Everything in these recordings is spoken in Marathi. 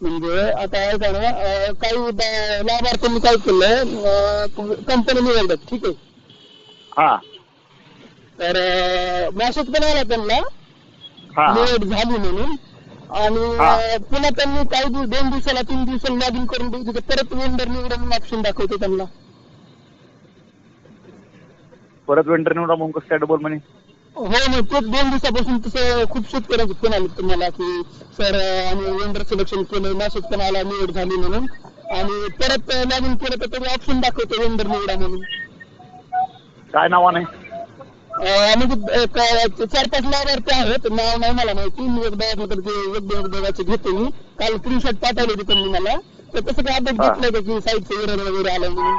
म्हणजे आता ऐका ना अं, काही ब- लाभार्थ्यांनी काय केलं कंपनी निवडतात ठीक आहे? हा. तर मेसेज पण आला त्यांना. हा. निवड झाली म्हणून. आणि हा. अं, पुन्हा त्यांनी काही दिवस दोन दिवसाला तीन दिवसाला लॉग इन करून तिथे परत वेंडर निवडा म्हणून ऑप्शन दाखवतो त्यांना. परत वेंडर निवडा मग कसं काय डबल म्हणे हो मग तेच दोन दिवसापासून तसं खूप शेतकऱ्यांचे फोन आले तुम्हाला की सर आम्ही वेंडर सिलेक्शन केलं मेसेज पण आला निवड झाली म्हणून. आणि परत लॉग इन केलं तर ऑप्शन दाखवतो वेंडर निवडा म्हणून. काय नावाने अं, म्हणजे एक, अं, चार पाच लाभार्थी आहेत. नाव नाही मला माहिती. मी एकदा म्हटलं ते एक दोघांचे घेतो मी. काल स्क्रीनशॉट पाठवले होते त्यांनी मला. तर तसं काय अपडेट हा. घेतलंय का साईटचं एरर वगैरे आलं म्हणून?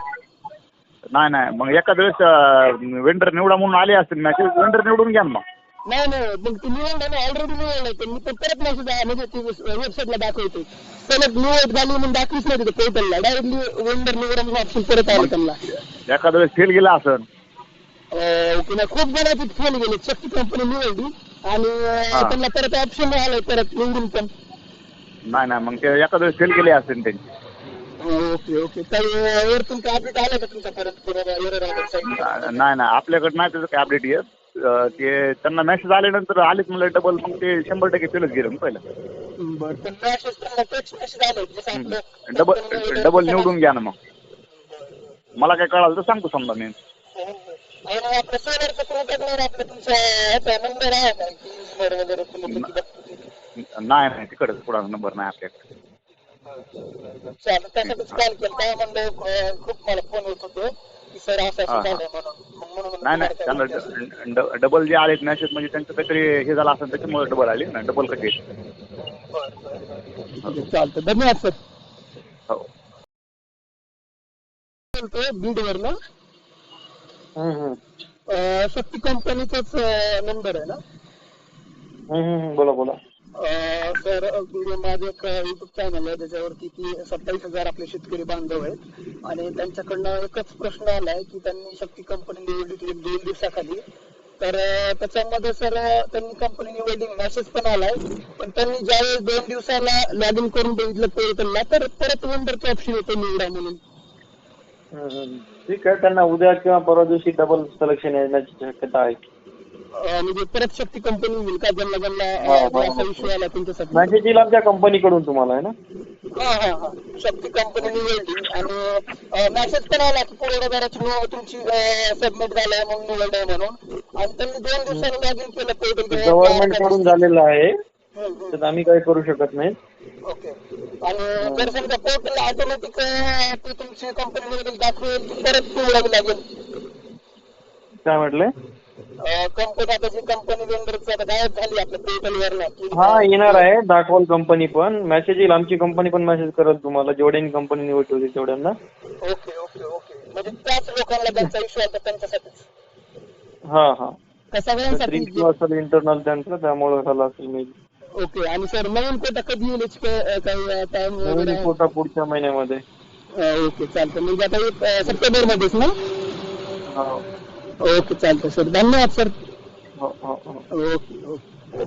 नाही नाही. मग एखाद्या वेळेस वेंडर निवडा म्हणून आले असतील मॅसेज वेंडर निवडून घ्या ना मग. नाही नाही. मग ती निवडलं ना ऑलरेडी निवडलंय त्यांनी पण परत मेसेज म्हणजे ती वेबसाईटला दाखवते. सलग निवड झाली म्हणून दाखवीच नाही तिथे पोर्टलला डायरेक्टली वेंडर निवडा म्हणून ऑप्शन परत आलं त्यांना. एखाद्या वेळेस फेल गेला असेल. ओके. ना खूप जणांची फेल गेले. शक्ती कंपनी निवडली. आणि. त्यांना परत ऑप्शन आलंय परत निवडून पण. नाही नाही. मग ते एखाद्या वेळेस फेल केले असेल त्यांचे. Okay okay. अपडेट आलं का तुमच्यापर्यंत? नाही नाही आपल्याकडे नाही त्याचं काय अपडेट येत? ते त्यांना मेसेज आल्यानंतर आलेच मला डबल मग ते शंभर टक्के फेलच गेलं पहिलं. डबल डबल निवडून घ्या ना मग. मला काय कळालं तर सांगतो समजा मी? नाही नाही तिकडे थोडा नंबर नाही आपल्याकडे. चालेल त्यासाठीच कॉल केला काय म्हणलं अं, खूप मला फोन येत होते की सर असं हा, असं हा. झालंय म्हणून मग म्हणून नाही नाही तुम्हाला त्यांना काय ड- ड- डबल जे आलेत मॅसेज म्हणजे त्यांचं काहीतरी हे झालं असेल त्याच्यामुळे डबल आले ना डबल कसे चालतं धन्यवाद सर हो बोलतोय बीडवरनं अं, शक्ती कंपनीचाच नंबर आहे ना बोला बोला तर म्हणजे माझं एक युट्यूब चॅनल आहे त्याच्यावरती की सत्तावीस हजार आपले शेतकरी बांधव आहेत. आणि त्यांच्याकडनं एकच प्रश्न आलाय की त्यांनी शक्ती कंपनी निवडली होती दोन दिवसाखाली. तर त्याच्यामध्ये सर त्यांनी कंपनी निवडली मेसेज पण आलाय. पण त्यांनी ज्यावेळेस दोन दिवसाला लॉग इन करून बघितलं पोर्टलला तर परत वेंडरचं ऑप्शन येतो निवडा म्हणून. ठीक आहे त्यांना उद्या किंवा परवा दिवशी डबल सिलेक्शन येण्याची शक्यता आहे. म्हणजे परत शक्ती कंपनी होईल का ज्यांना ज्यांना असा हा. इश्यू आला तुमच्यासाठी. मॅसेज येईल आमच्या कंपनीकडून तुम्हाला आहे ना? हा हा हा. शक्ती कंपनी निवडली आणि मेसेज पण आला की पुरवठादाराची नाव तुमची सबमिट झालंय म्हणून निवडलंय म्हणून. आणि त्यांनी दोन दिवसांनी लॉग इन केलं पोर्टल गव्हर्नमेंटकडून झालेलं आहे. तर आम्ही काही करू शकत नाही. ओके. आणि जर समजा पोर्टल ऑटोमॅटिक ती तुमची कंपनी दाखवेल परत निवडावी लागेल. काय म्हटले? कंपनी आता जी कंपनी वेंडरची आता गायब झाली आपल्या पोर्टलवर ना की हा येणार आहे दाखवाल कंपनी पण. मेसेज येईल आमची कंपनी पण मेसेज करेल तुम्हाला जेवढ्यांनी कंपनी निवडली होती तेवढ्यांना. Okay okay okay. म्हणजे त्याच लोकांना त्यांचा इश्यू आता त्यांच्यासाठीच. हा हा. सगळ्यांसाठी? असेल इंटरनल त्यांचं त्यामुळे झालं असेल मी ओके आणि सर नवीन कोटा कधी येईल काही टाइम वगैरे? नवीन? कोटा पुढच्या महिन्यामध्ये. ओके चालतं म्हणजे आता सप्टेंबर मध्येच ना? हो. ओके चालतं सर धन्यवाद सर. हो हो हो. Okay okay.